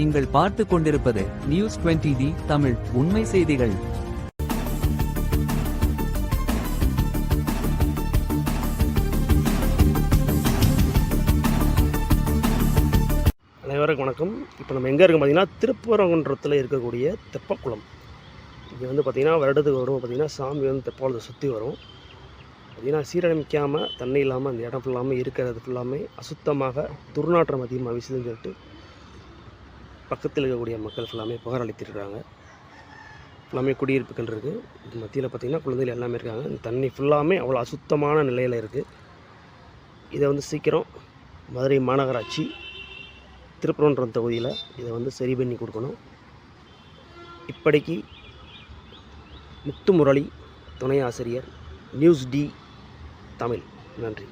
நீங்கள் பார்த்து கொண்டிருப்பது நியூஸ் 20 டி தமிழ் உண்மை செய்திகள். அனைவருக்கும் வணக்கம். இப்போ நம்ம எங்கே இருக்கோம் பார்த்தீங்கன்னா திருப்பரங்குன்றத்தில் இருக்கக்கூடிய தெப்பக்குளம். இங்கே வந்து பார்த்திங்கன்னா வருடத்துக்கு வரும் பார்த்திங்கன்னா சாமி வந்து தெப்பக்குளத்தை சுற்றி வரும். பார்த்திங்கன்னா சீரமைக்காமல் தண்ணி இல்லாமல் அந்த இடம் ஃபுல்லாமல் இருக்கிறது ஃபுல்லாமே அசுத்தமாக துர்நாற்றம் அதிகமாக வீசுதுன்னு சொல்லிட்டு பக்கத்தில் இருக்கக்கூடிய மக்கள் ஃபுல்லாமே புகார் அளித்திருக்கிறாங்க. ஃபுல்லாமே குடியிருப்புகள் இருக்குது இது மத்தியில் பார்த்திங்கன்னா குழந்தைகள் எல்லாமே இருக்காங்க. இந்த தண்ணி ஃபுல்லாமே அவ்வளோ அசுத்தமான நிலையில் இருக்குது இதை வந்து சீக்கிரம் மதுரை மாநகராட்சி திருப்பரங்குன்றம் தொகுதியில் இதை வந்து சரி பண்ணி கொடுக்கணும். இப்படிக்கு முத்துமுரளி துணை ஆசிரியர் நியூஸ் டி தமிழ். நன்றி.